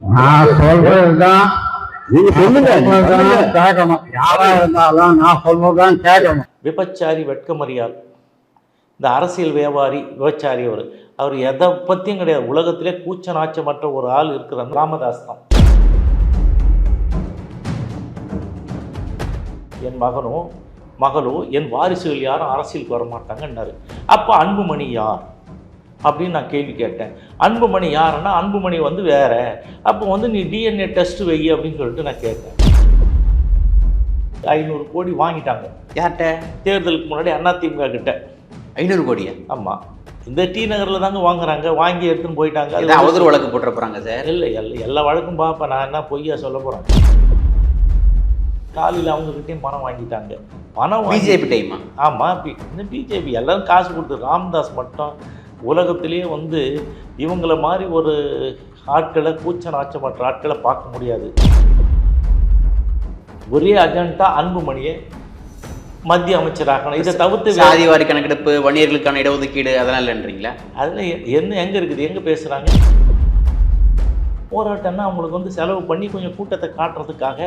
நான் சொல்றதுதான். நீங்க சொல்லுங்க. நீங்க சொல்றதுதான். கேட்கணும். யாரா இருந்தாலும் நான் சொல்றதுதான் கேட்கணும். விபச்சாரி வெட்கமறியால் இந்த அரசியல் வியாபாரி விபச்சாரி அவர். அவர் எதை பற்றியும் கிடையாது. உலகத்திலே கூச்ச நாச்சமற்ற ஒரு ஆள் இருக்கிறார். ராமதாஸ் தான். என் மகனோ மகளோ என் வாரிசுகள் யாரும் அரசியலுக்கு வர மாட்டாங்கன்னாரு அப்போ அன்புமணி யார்? அப்படின்னு நான் கேள்வி கேட்டேன். அன்புமணி யாருன்னா அன்புமணி வந்து வேற. அப்போ வந்து நீ டிஎன்ஏ டெஸ்ட் வை அப்படின்னு சொல்லிட்டு நான் கேட்டேன். ஐநூறு கோடி வாங்கிட்டாங்க. யார்கிட்ட? தேர்தலுக்கு முன்னாடி அதிமுக கிட்ட. ஐநூறு கோடியா? ஆமாம் இந்த டி நகரில் தாங்க வாங்குறாங்க. வாங்கி எடுத்துன்னு போயிட்டாங்க. அது அவதூறு வழக்கு போட்டுற போறாங்க சார். இல்லை எல்லா எல்லா வழக்கும் பார்ப்பேன் நான் என்ன பொய்யா சொல்ல போகிறேன் காலையில் அவங்கக்கிட்டையும் பணம் வாங்கிட்டாங்க. பணம் பிஜேபி டைமா ஆமாம் பி இந்த பிஜேபி எல்லாரும் காசு கொடுத்து. ராம்தாஸ் மட்டும் உலகத்திலேயே வந்து இவங்கள மாதிரி ஒரு ஆட்களை கூச்ச நாச்சமற்ற ஆட்களை பார்க்க முடியாது. ஒரே அஜெண்டா அன்புமணியை மத்திய அமைச்சராகணும் இதை தவிர்த்து சாதிவாரி கணக்கெடுப்பு வன்னியர்களுக்கான இடஒதுக்கீடு அதெல்லாம் இல்லைன்றீங்களா? அதில் என்ன எங்கே இருக்குது? எங்கே பேசுகிறாங்க போராட்டம்னா அவங்களுக்கு வந்து செலவு பண்ணி கொஞ்சம் கூட்டத்தை காட்டுறதுக்காக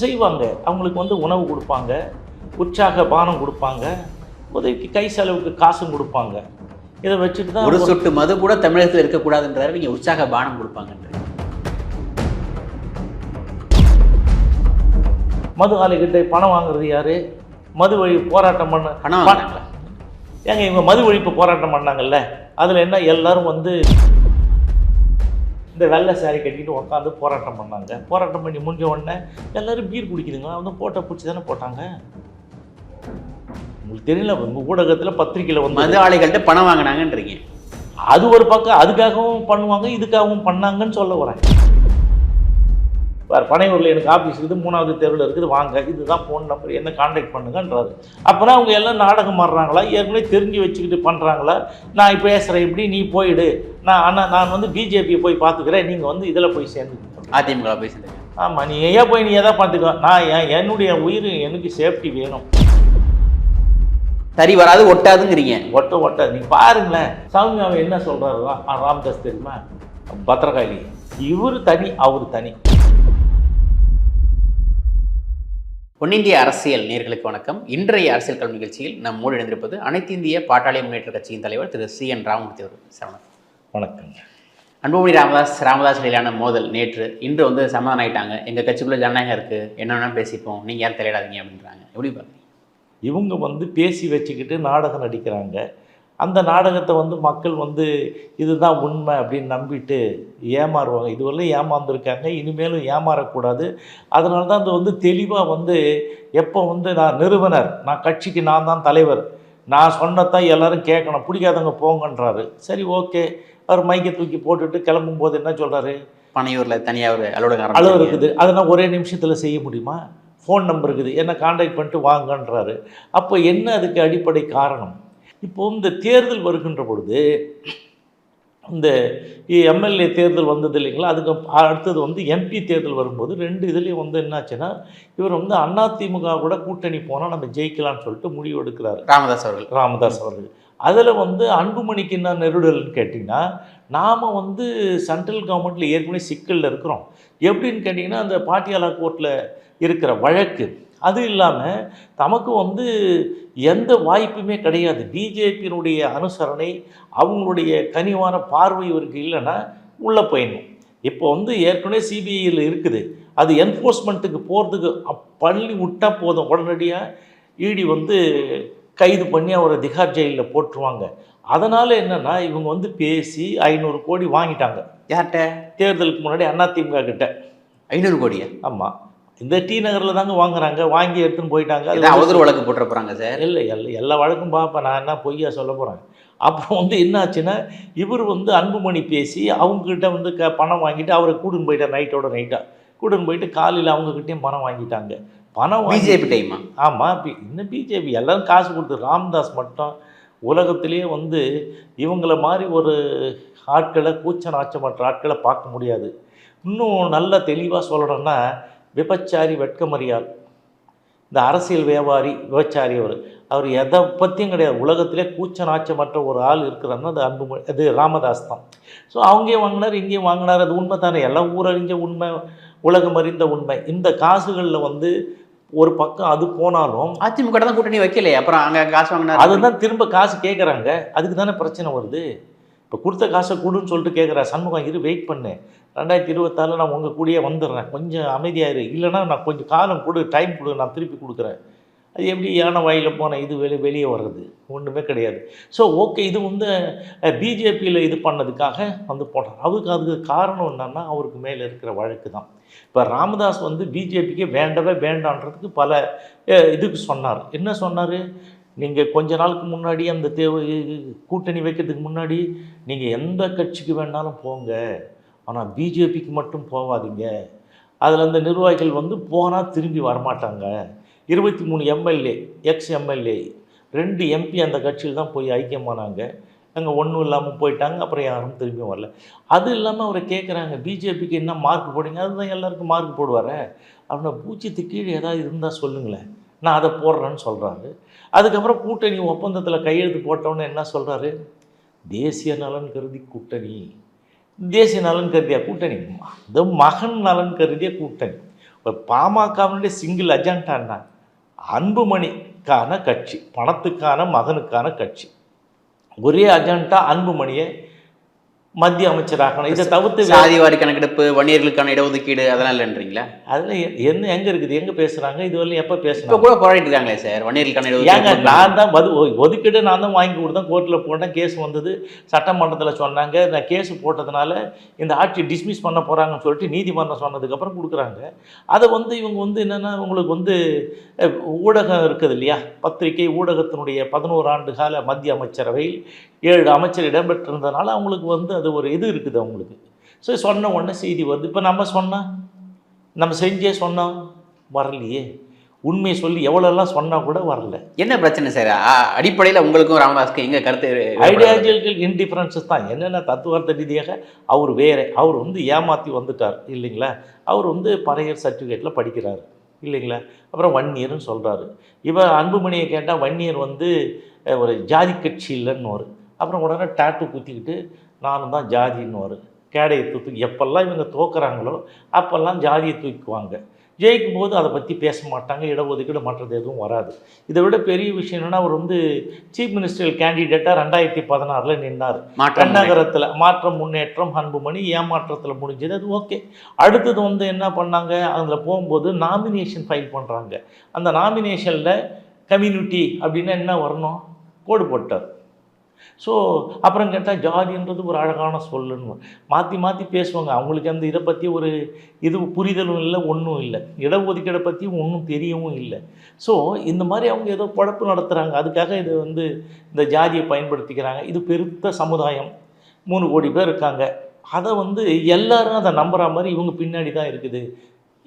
செய்வாங்க. அவங்களுக்கு வந்து உணவு கொடுப்பாங்க உற்சாக பானம் கொடுப்பாங்க உதவிக்கு கை செலவுக்கு காசும் கொடுப்பாங்க. இதை வச்சுட்டு தான் ஒரு சொட்டு மது கூட தமிழகத்தில் இருக்கக்கூடாதுன்றாரு. நீங்க உற்சாக பானம் கொடுப்பாங்கன்றீங்க மது ஆலைகிட்ட பணம் வாங்குறது யாரு? மது வழி போராட்டம் பண்ண பணம் ஏங்க இவங்க மது ஒழிப்பு போராட்டம் பண்ணாங்கல்ல? அதில் என்ன எல்லாரும் வந்து இந்த வெள்ளை சாரி கட்டிட்டு உட்காந்து போராட்டம் பண்ணாங்க. போராட்டம் பண்ணி முடிஞ்ச உடனே எல்லாரும் பீர் குடிக்குதுங்களா? வந்து போட்டோ பிடிச்சி தானே போட்டாங்க. உங்களுக்கு தெரியல உங்கள் ஊடகத்தில் பத்திரிக்கையில் வந்து மது ஆலைகள்கிட்ட பணம் வாங்கினாங்கன்றீங்க. அது ஒரு பக்கம் அதுக்காகவும் பண்ணுவாங்க இதுக்காகவும் பண்ணாங்கன்னு சொல்ல வரேன். வேறு பனையூரில் எனக்கு ஆஃபீஸ் இருக்குது மூணாவது தெருவில் இருக்குது வாங்க இதுதான் ஃபோன் நம்பர் என்ன காண்டாக்ட் பண்ணுங்கன்றாரு. அப்போனா அவங்க எல்லாம் நாடகம் ஆடுறாங்களா? ஏற்கனவே தெரிஞ்சு வச்சுக்கிட்டு பண்ணுறாங்களா நான் இப்போ பேசுகிறேன் இப்படி நீ போயிடு. நான் அண்ணா நான் வந்து பிஜேபியை போய் பார்த்துக்கிறேன் நீங்கள் வந்து இதில் போய் சேர்ந்து அதிமுக போய் ஆமாம் நீ ஏன் போய் நீ எதை பார்த்துக்கோ. நான் என் என்னுடைய உயிர் எனக்கு சேஃப்டி வேணும். சரி வராது ஒட்டாதுங்கிறீங்க. ஒட்ட ஒட்ட நீ பாருங்களேன். சௌமியாவை என்ன சொல்றாரு ரா- ராம்தாஸ் தெரியுமா? பத்திரகாளி. இவர் தனி அவர் தனி. பொன்னிந்திய அரசியல் நேர்களுக்கு வணக்கம். இன்றைய அரசியல் கல்வி நிகழ்ச்சியில் நம்மோடு இணைந்திருப்பது அனைத்து இந்திய பாட்டாளி முன்னேற்ற கட்சியின் தலைவர் திரு சி. என். ராமமூர்த்தி அவர்கள். சரவணன் வணக்கங்க. அன்புமணி ராமதாஸ் ராமதாஸ் இடையிலான மோதல் நேற்று. இன்று வந்து சமாதானம் ஆயிட்டாங்க. எங்கள் கட்சிக்குள்ளே ஜனநாயகம் இருக்குது என்ன வேணாலும் பேசிப்போம்? நீங்கள் யாரும் தலையிடாதீங்க அப்படின்றாங்க. எப்படி பார்க்குறீங்க இவங்க வந்து பேசி வச்சுக்கிட்டு நாடகம் நடிக்கிறாங்க. அந்த நாடகத்தை வந்து மக்கள் வந்து இதுதான் உண்மை அப்படின்னு நம்பிட்டு ஏமாறுவாங்க. இதுவரையிலும் ஏமாந்துருக்காங்க. இனிமேலும் ஏமாறக்கூடாது. அதனால தான் அது வந்து தெளிவாக வந்து எப்போ வந்து நான் நிறுவனர் நான் கட்சிக்கு நான் தான் தலைவர் நான் சொன்னதான் எல்லாரும் கேட்கணும். பிடிக்காதவங்க போங்கன்றாரு. சரி ஓகே. அவர் மைக்கை தூக்கி போட்டுட்டு கிளம்பும் போது என்ன சொல்கிறாரு பனையூரில் தனியாக ஒரு அலுவலகம் ஆரம்பிச்சிருக்கீங்க. இருக்குது. அதெல்லாம் ஒரே நிமிஷத்தில் செய்ய முடியுமா? ஃபோன் நம்பர் இருக்குது என்ன காண்டாக்ட் பண்ணிட்டு வாங்கன்றாரு. அப்போ என்ன அதுக்கு அடிப்படை காரணம்? இப்போ இந்த தேர்தல் வருகின்ற பொழுது இந்த எம்எல்ஏ தேர்தல் வந்தது இல்லைங்களா? அதுக்கு அடுத்தது வந்து எம்பி தேர்தல் வரும்போது ரெண்டு இதுலேயும் வந்து என்னாச்சுன்னா இவர் வந்து அதிமுக கூட கூட்டணி போனால் நம்ம ஜெயிக்கலாம்னு சொல்லிட்டு முடிவு எடுக்கிறாரு. ராமதாஸ் அவர்கள். ராமதாஸ் அவர்கள். அதில் வந்து அன்புமணிக்கு என்ன நெருடல்னு கேட்டிங்கன்னா நாம் வந்து சென்ட்ரல் கவர்மெண்ட்டில் ஏற்கனவே சிக்கலில் இருக்கிறோம். எப்படின்னு கேட்டிங்கன்னா அந்த பாட்டியாலா கோர்ட்டில் இருக்கிற வழக்கு. அது இல்லாமல் தமக்கு வந்து எந்த வாய்ப்புமே கிடையாது. பிஜேபியினுடைய அனுசரணை அவங்களுடைய கனிவான பார்வை இவருக்கு இல்லைன்னா உள்ளே போயிடணும். இப்போ வந்து ஏற்கனவே சிபிஐயில் இருக்குது. அது என்ஃபோர்ஸ்மெண்ட்டுக்கு போகிறதுக்கு பள்ளி விட்டால் போதும். உடனடியாக இடி வந்து கைது பண்ணி அவரை திகார் ஜெயிலில் போட்டுருவாங்க. அதனால் என்னென்னா இவங்க வந்து பேசி ஐநூறு கோடி வாங்கிட்டாங்க. யார்கிட்ட? தேர்தலுக்கு முன்னாடி அதிமுக கிட்ட. ஐநூறு கோடியா? ஆமாம் இந்த டி நகரில் தாங்க வாங்குறாங்க. வாங்கி எடுத்துன்னு போயிட்டாங்க. அது அவதூறு வழக்கு போட்டுற போகிறாங்க சார். இல்லை எல்லா எல்லா வழக்கும் பார்ப்பேன் நான் என்ன பொய்யா சொல்ல போகிறேன் அப்புறம் வந்து என்னாச்சுன்னா இவர் வந்து அன்புமணி பேசி அவங்கக்கிட்ட வந்து க பணம் வாங்கிட்டு அவரை கூட்டின்னு போயிட்டார் நைட்டோட நைட்டாக கூட்டின்னு போயிட்டு காலையில் அவங்கக்கிட்டேயும் பணம் வாங்கிட்டாங்க. பணம் பிஜேபி டைமா ஆமாம் பி இன்னும் பிஜேபி எல்லாரும் காசு கொடுத்து ராம்தாஸ் மட்டும் உலகத்திலேயே வந்து இவங்கள மாதிரி ஒரு ஆட்களை கூச்ச நாச்சமற்ற ஆட்களை பார்க்க முடியாது. இன்னும் நல்ல தெளிவாக சொல்லணும்னா விபச்சாரி வெட்கமறியால் இந்த அரசியல் வியாபாரி விபச்சாரி அவர். அவர் எதை பற்றியும் கிடையாது. உலகத்திலே கூச்ச நாச்சமற்ற ஒரு ஆள் இருக்கிறாருன்னா அது அன்பு அது ராமதாஸ் தான். ஸோ அங்கேயும் வாங்கினார் இங்கேயும் வாங்கினார். அது உண்மை தானே. எல்லாம் ஊரறிஞ்ச உண்மை உலகம் அறிந்த உண்மை. இந்த காசுகளில் வந்து ஒரு பக்கம் அது போனாலும் அதிமுக தான் கூட்டணி வைக்கலையே. அப்புறம் அங்க காசு வாங்கினாரு. அதுதான் திரும்ப காசு கேட்குறாங்க அதுக்கு தானே பிரச்சனை வருது. இப்போ கொடுத்த காசை கொடுன்னு சொல்லிட்டு கேட்குறா சண்முகம் இரு வெயிட் பண்ணு. ரெண்டாயிரத்தி இருபத்தாறில் நான் உங்கள் கூடயே வந்துடுறேன். கொஞ்சம் அமைதியாயிரு இல்லைன்னா நான் கொஞ்சம் காலம் கொடு டைம் கொடு நான் திருப்பி கொடுக்குறேன். அது எப்படி யானை வாயில் போன இது வெளியே வெளியே வர்றது? ஒன்றுமே கிடையாது. ஸோ ஓகே இது வந்து பிஜேபியில் இது பண்ணதுக்காக வந்து போட்டார் அவருக்கு அதுக்கு காரணம் என்னன்னா அவருக்கு மேலே இருக்கிற வழக்கு தான். இப்போ ராமதாஸ் வந்து பிஜேபிக்கு வேண்டவே வேண்டான்றதுக்கு பல இதுக்கு சொன்னார். என்ன சொன்னார்? நீங்கள் கொஞ்ச நாளுக்கு முன்னாடி அந்த தேவை கூட்டணி வைக்கிறதுக்கு முன்னாடி நீங்கள் எந்த கட்சிக்கு வேணாலும் போங்க. ஆனால் பிஜேபிக்கு மட்டும் போகாதீங்க அதில் அந்த நிர்வாகிகள் வந்து போனால் திரும்பி வரமாட்டாங்க. இருபத்தி மூணு எம்எல்ஏ எக்ஸ் எம்எல்ஏ ரெண்டு எம்பி அந்த கட்சியில் தான் போய் ஐக்கியமானாங்க. அங்கே ஒன்றும் இல்லாமல் போயிட்டாங்க. அப்புறம் யாரும் திரும்பி வரல. அது இல்லாமல் அவரை கேட்குறாங்க பிஜேபிக்கு என்ன மார்க் போடுங்க? அதுதான் எல்லாருக்கும் மார்க் போடுவார். அவனை பூச்சித்து கீழே ஏதாவது இருந்தால் சொல்லுங்களேன். நான் அதை போடுறேன்னு சொல்கிறாரு அதுக்கப்புறம் கூட்டணி ஒப்பந்தத்தில் கையெழுத்து போட்டோன்னு என்ன சொல்கிறாரு தேசிய நலன் கருதி கூட்டணி. தேசிய நலன் கருதியா கூட்டணி. அது மகன் நலன் கருதிய கூட்டணி. இப்போ பாமகவினுடைய சிங்கிள் அஜெண்டான்னா அன்புமணிக்கான கட்சி பணத்துக்கான மகனுக்கான கட்சி. ஒரே அஜெண்டா அன்புமணியை மத்திய அமைச்சராக்கணும் இதை தவிர்த்து சாதிவாரி கணக்கெடுப்பு வன்னியர்களுக்கான இடஒதுக்கீடு அதெல்லாம் இல்லைன்றீங்களா? அதில் என்ன எங்கே இருக்குது? எங்கே பேசுகிறாங்க இதுவரையும் எப்போ இப்போ பேசுனாங்க கூட போராடிட்டு இருக்காங்களே சார் வன்னியர்களுக்கான ஏங்க இடஒதுக்கீடு நான் தான் மது ஒதுக்கீடு நான் தான் வாங்கி கொடுத்தேன் கோர்ட்டில் போட்டேன் கேஸ் வந்தது சட்டமன்றத்தில் சொன்னாங்க நான் கேஸ் போட்டதுனால இந்த ஆட்சி டிஸ்மிஸ் பண்ண போகிறாங்கன்னு சொல்லிட்டு நீதிமன்றம் சொன்னதுக்கப்புறம் கொடுக்குறாங்க. அதை வந்து இவங்க வந்து என்னென்னா உங்களுக்கு வந்து ஊடகம் இருக்குது இல்லையா? பத்திரிகை ஊடகத்தினுடைய பதினோரு ஆண்டு கால மத்திய அமைச்சரவையில் ஏழு அமைச்சர் இடம்பெற்றிருந்தனால அவங்களுக்கு வந்து அது ஒரு இது இருக்குது அவங்களுக்கு. ஸோ சொன்ன உடனே செய்தி வருது. இப்போ நம்ம சொன்னால் நம்ம செஞ்சே சொன்னோம் வரலையே. உண்மையை சொல்லி எவ்வளோலாம் சொன்னால் கூட வரல. என்ன பிரச்சனை சார் அடிப்படையில் உங்களுக்கும் ராமதாஸ்க்கும் எங்க கருத்து? ஐடியாலஜிக்கல் இன்டிஃபரன்சஸ் தான். என்னென்ன தத்துவார்த்த ரீதியாக அவர் வேறு அவர் வந்து ஏமாற்றி வந்துட்டார் இல்லைங்களா? அவர் வந்து பறையர் சர்டிஃபிகேட்டில் படிக்கிறார் இல்லைங்களா? அப்புறம் ஒன் இயர்னு சொல்கிறாரு இவர் அன்புமணியை கேட்டால் ஒன் இயர் வந்து ஒரு ஜாதி கட்சி இல்லைன்னு வரும் அப்புறம் உடனே டேட்டு குத்திக்கிட்டு நானும் தான் ஜாதின்னு வரும். கேடையை தூக்கி எப்பெல்லாம் இவங்க தோக்குறாங்களோ அப்போல்லாம் ஜாதியை தூக்குவாங்க. ஜெயிக்கும் போது அதை பற்றி பேச மாட்டாங்க இடஒதுக்கீடு மற்றது எதுவும் வராது. இதை விட பெரிய விஷயம் என்னன்னா அவர் வந்து சீஃப் மினிஸ்டர் கேண்டிடேட்டாக ரெண்டாயிரத்தி பதினாறில் நின்னார். பெண்ணகரத்தில் மாற்றம் முன்னேற்றம் அன்புமணி ஏமாற்றத்தில் முடிஞ்சது அது ஓகே. அடுத்தது வந்து என்ன பண்ணாங்க அதில் போகும்போது நாமினேஷன் ஃபைல் பண்ணுறாங்க அந்த நாமினேஷனில் கம்யூனிட்டி அப்படின்னா என்ன வரணும்? கோடு போட்டார். ஸோ அப்புறம் கேட்டால் ஜாதின்றது ஒரு அழகான சொல்லுன்னு மாற்றி மாற்றி பேசுவாங்க. அவங்களுக்கு அந்த இதை பற்றி ஒரு இது புரிதலும் இல்லை ஒன்றும் இல்லை. இடஒதுக்கீடை பற்றி ஒன்றும் தெரியவும் இல்லை. ஸோ இந்த மாதிரி அவங்க ஏதோ பழப்பு நடத்துகிறாங்க அதுக்காக இது வந்து இந்த ஜாதியை பயன்படுத்திக்கிறாங்க. இது பெருத்த சமுதாயம். மூணு கோடி பேர் இருக்காங்க. அதை வந்து எல்லாரும் அதை நம்புற மாதிரி இவங்க பின்னாடி தான் இருக்குது.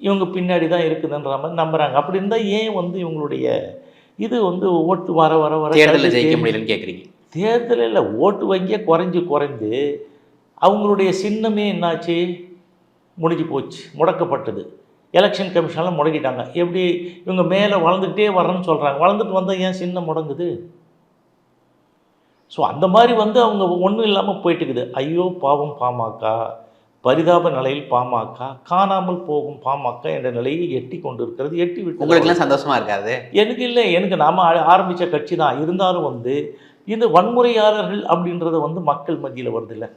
இவங்க பின்னாடி தான் இருக்குதுன்ற மாதிரி நம்புறாங்க. அப்படி இருந்தால் ஏன் வந்து இவங்களுடைய இது வந்து ஓட்டு வர வர வர தேர்தலில் ஜெயிக்க முடியலன்னு கேட்குறீங்க தேர்தலில் ஓட்டு வங்கியே குறைஞ்சு குறைந்து அவங்களுடைய சின்னமே என்னாச்சு? முடிஞ்சு போச்சு முடக்கப்பட்டது. எலெக்ஷன் கமிஷனில் முடக்கிட்டாங்க. எப்படி இவங்க மேலே வளர்ந்துக்கிட்டே வரேன்னு சொல்கிறாங்க வளர்ந்துட்டு வந்தால் ஏன் சின்னம் முடங்குது? ஸோ அந்த மாதிரி வந்து அவங்க ஒன்றும் இல்லாமல் போயிட்டுக்குது. ஐயோ பாவம் பாமக. பரிதாப நிலையில் பாமக. காணாமல் போகும் பாமக என்ற நிலையை எட்டி கொண்டு இருக்கிறது எட்டி விட்டு உங்களுக்கெல்லாம் சந்தோஷமா இருக்காது? எனக்கு இல்லை. எனக்கு நாம ஆ- ஆரம்பிச்ச கட்சி தான். இருந்தாலும் வந்து இந்த வன்முறையாளர்கள் அப்படின்றத வந்து மக்கள் மத்தியில் வருது இல்லை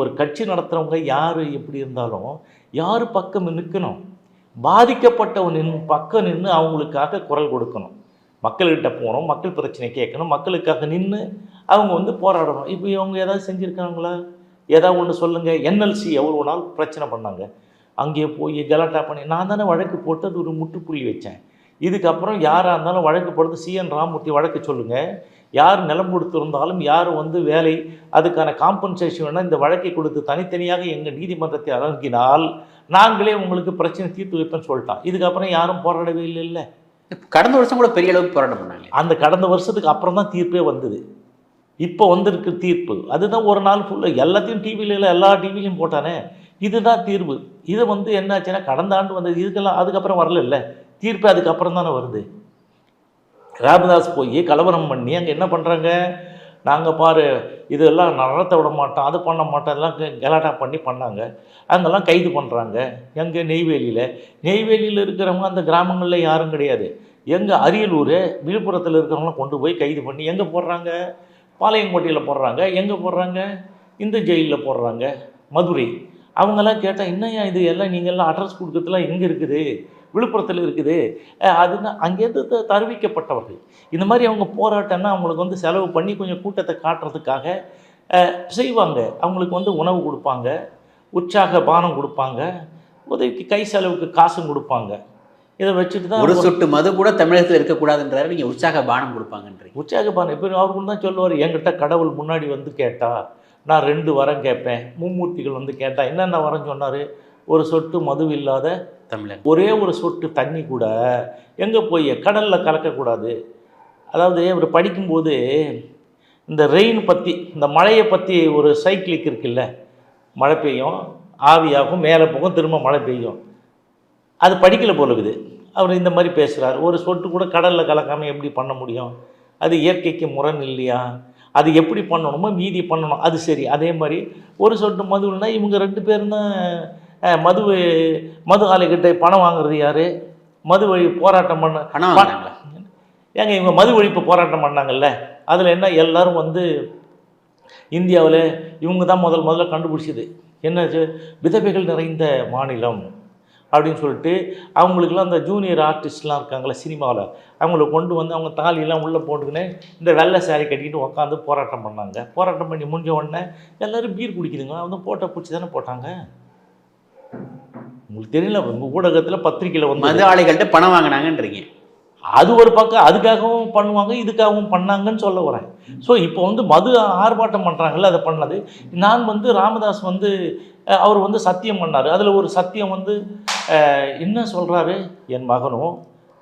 ஒரு கட்சி நடத்துகிறவங்க யார் எப்படி இருந்தாலும் யார் பக்கம் நிற்கணும் பாதிக்கப்பட்டவன் நின் பக்கம் நின்று அவங்களுக்காக குரல் கொடுக்கணும். மக்கள்கிட்ட போகணும் மக்கள் பிரச்சனை கேட்கணும் மக்களுக்காக நின்று அவங்க வந்து போராடணும். இப்போ இவங்க ஏதாவது செஞ்சுருக்காங்களா? ஏதாவது ஒன்று சொல்லுங்கள் என்எல்சி எவ்வளோ நாள் பிரச்சனை பண்ணாங்க. அங்கே போய் கலாட்டா பண்ணி நான் தானே வழக்கு போட்டு அது ஒரு முற்றுப்புள்ளி வச்சேன். இதுக்கப்புறம் யாராக இருந்தாலும் வழக்கு போடுறது சிஎன் ராமூர்த்தி வழக்கு சொல்லுங்கள் யார் நிலம் கொடுத்திருந்தாலும் யார் வந்து வேலை அதுக்கான காம்பன்சேஷன் வேணால் இந்த வழக்கை கொடுத்து தனித்தனியாக எங்கள் நீதிமன்றத்தை அணுகினால் நாங்களே உங்களுக்கு பிரச்சனை தீர்த்து வைப்பேன்னு சொல்லிட்டான். இதுக்கப்புறம் யாரும் போராடவே இல்லை இல்லை. கடந்த வருஷம் கூட பெரிய அளவுக்கு போராட்டம் பண்ணாங்க அந்த கடந்த வருஷத்துக்கு அப்புறம் தான் தீர்ப்பே வந்தது. இப்போ வந்திருக்கு தீர்ப்பு. அதுதான் ஒரு நாள் ஃபுல்லாக எல்லாத்தையும் டிவியில எல்லா டிவிலையும் போட்டானே. இதுதான் தீர்வு. இது வந்து என்னாச்சுன்னா கடந்த ஆண்டு வந்தது. இதுக்கெல்லாம் அதுக்கப்புறம் வரல இல்லை. தீர்ப்பு அதுக்கப்புறம் தானே வருது. ராமதாஸ் போய் கலவரம் பண்ணி அங்கே என்ன பண்ணுறாங்க நாங்கள் பாரு இதெல்லாம் நடத்த விட மாட்டோம் அது பண்ண மாட்டோம் எல்லாம் கெ- கலாட்டா பண்ணி பண்ணாங்க. அங்கெல்லாம் கைது பண்ணுறாங்க எங்கே நெய்வேலியில் நெய்வேலியில் இருக்கிறவங்க அந்த கிராமங்களில் யாரும் கிடையாது. எங்கள் அரியலூர் விழுப்புரத்தில் இருக்கிறவங்களாம் கொண்டு போய் கைது பண்ணி எங்கே போடுறாங்க? பாளையங்கோட்டையில் போடுறாங்க. எங்கே போடுறாங்க? இந்த ஜெயிலில் போடுறாங்க. மதுரை. அவங்கெல்லாம் கேட்டால் என்னய்யா இது? எல்லாம் நீங்கள்லாம் அட்ரஸ் கொடுக்கறதுலாம் எங்கே இருக்குது? விழுப்புரத்தில் இருக்குது. அதுனா அங்கேருந்து தருவிக்கப்பட்டவர்கள். இந்த மாதிரி அவங்க போராட்டம்னா அவங்களுக்கு வந்து செலவு பண்ணி கொஞ்சம் கூட்டத்தை காட்டுறதுக்காக செய்வாங்க. அவங்களுக்கு வந்து உணவு கொடுப்பாங்க உற்சாக பானம் கொடுப்பாங்க உதவிக்கு கை செலவுக்கு காசும் கொடுப்பாங்க. இதை வச்சுட்டு தான் ஒரு சொட்டு மது கூட தமிழகத்தில் இருக்கக்கூடாதுன்றாரு நீங்க உற்சாக பானம் கொடுப்பாங்கன்றீங்க. உற்சாக பானம் இப்போ அவருக்கு தான் சொல்லுவார் என்கிட்ட கடவுள் முன்னாடி வந்து கேட்டா நான் ரெண்டு வரம் கேட்பேன் மும்மூர்த்திகள் வந்து கேட்டா என்னென்ன வரம் சொன்னார்? ஒரு சொட்டு மது இல்லாத தமிழன். ஒரே ஒரு சொட்டு தண்ணி கூட எங்கே போய் கடலில் கலக்கக்கூடாது? அதாவது இவர் படிக்கும்போது இந்த ரெயின் பற்றி இந்த மழையை பற்றி ஒரு சைக்கிளிக் இருக்குல்ல மழை பெய்யும் ஆவியாகும் மேலே போகும் திரும்ப மழை பெய்யும். அது படிக்கல போல இருக்குது. அவர் இந்த மாதிரி பேசுகிறார் ஒரு சொட்டு கூட கடலில் கலக்காமல் எப்படி பண்ண முடியும்? அது இயற்கைக்கு முரண் இல்லையா? அது எப்படி பண்ணணுமோ மீதி பண்ணணும். அது சரி. அதே மாதிரி ஒரு சொட்டு மதுவுனா இவங்க ரெண்டு பேரும் தான் மது மது ஆலைக்கிட்ட பணம் வாங்குறது யார்? மது வழி போராட்டம் பண்ண ஏங்க இவங்க மது ஒழிப்பு போராட்டம் பண்ணாங்கல்ல? அதில் என்ன எல்லாரும் வந்து இந்தியாவில் இவங்க தான் முதல் முதல்ல கண்டுபிடிச்சது. என்னது விதவைகள் நிறைந்த மாநிலம் அப்படின்னு சொல்லிட்டு அவங்களுக்குலாம் அந்த ஜூனியர் ஆர்டிஸ்ட்லாம் இருக்காங்களே சினிமாவில். அவங்கள கொண்டு வந்து அவங்க தாலியெல்லாம் உள்ளே போட்டுக்கின்னு இந்த வெள்ளை saree கட்டிக்கிட்டு உட்காந்து போராட்டம் பண்ணாங்க. போராட்டம் பண்ணி முடிஞ்ச உடனே எல்லோரும் பீர் குடிக்குதுங்க. வந்து போட்டோ பிடிச்சி தானே போட்டாங்க. உங்களுக்கு தெரியல உங்கள் ஊடகத்தில் பத்திரிக்கையில் வந்து மது ஆலைகள்கிட்ட பணம் வாங்கினாங்கன்றீங்க. அது ஒரு பக்கம் அதுக்காகவும் பண்ணுவாங்க இதுக்காகவும் பண்ணாங்கன்னு சொல்ல வரேன். ஸோ இப்போ வந்து மது ஆர்ப்பாட்டம் பண்ணுறாங்கல்ல அதை பண்ணது. நான் வந்து ராமதாஸ் வந்து அவர் வந்து சத்தியம் பண்ணார். அதில் ஒரு சத்தியம் வந்து என்ன சொல்கிறாரு என் மகனோ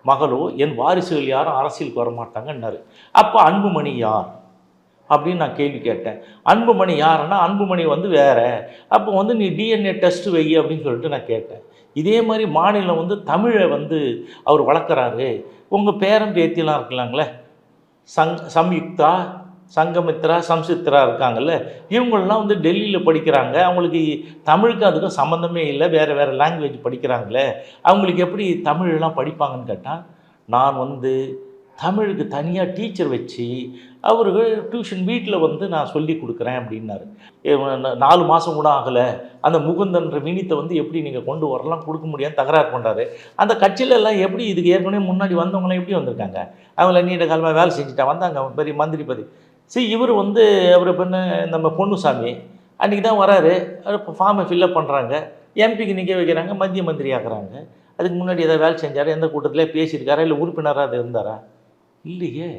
மகளோ என் வாரிசுகள் யாரும் அரசியலுக்கு வர மாட்டாங்கன்னாரு அப்போ அன்புமணி யார்? அப்படின்னு நான் கேள்வி கேட்டேன். அன்புமணி யாருன்னா அன்புமணி வந்து வேறு. அப்போ வந்து நீ டிஎன்ஏ டெஸ்ட் வை அப்படின்னு சொல்லிட்டு நான் கேட்டேன். இதே மாதிரி மாநிலம் வந்து தமிழை வந்து அவர் வளர்க்குறாரு. உங்கள் பேரன் பேத்திலாம் இருக்கலாங்களே சங் சம்யுக்தா சங்கமித்ரா சம்சித்ரா இருக்காங்கல்ல? இவங்களெலாம் வந்து டெல்லியில் படிக்கிறாங்க. அவங்களுக்கு தமிழுக்கு அதுக்கும் சம்மந்தமே இல்லை. வேறு வேறு லாங்குவேஜ் படிக்கிறாங்களே. அவங்களுக்கு எப்படி தமிழெல்லாம் படிப்பாங்கன்னு கேட்டால் நான் வந்து தமிழுக்கு தனியாக டீச்சர் வச்சு அவருக்கு டியூஷன் வீட்டில் வந்து நான் சொல்லி கொடுக்குறேன் அப்படின்னாரு. நாலு மாதம் கூட ஆகலை. அந்த முகுந்தன்ற வினித்தை வந்து எப்படி நீங்கள் கொண்டு வரலாம் கொடுக்க முடியாது தகராறு பண்ணுறாரு அந்த கட்சியில எல்லாம் எப்படி இதுக்கு ஏற்கனவே முன்னாடி வந்தவங்களாம் எப்படி வந்திருக்காங்க? அவங்கள நீண்ட காலமாக வேலை செஞ்சுட்டா வந்தாங்க பெரிய மந்திரி பதி சரி இவர் வந்து அவர் பெண்ணு நம்ம பொன்னுசாமி அன்றைக்கி தான் வராரு. இப்போ ஃபார்மை ஃபில்லப் பண்ணுறாங்க எம்பிக்கு நிற்க வைக்கிறாங்க மத்திய மந்திரி ஆக்குறாங்க. அதுக்கு முன்னாடி ஏதாவது வேலை செஞ்சாரா? எந்த கூட்டத்திலே பேசியிருக்காரா? இல்லை உறுப்பினராக அது இருந்தாரா? இல்லையே.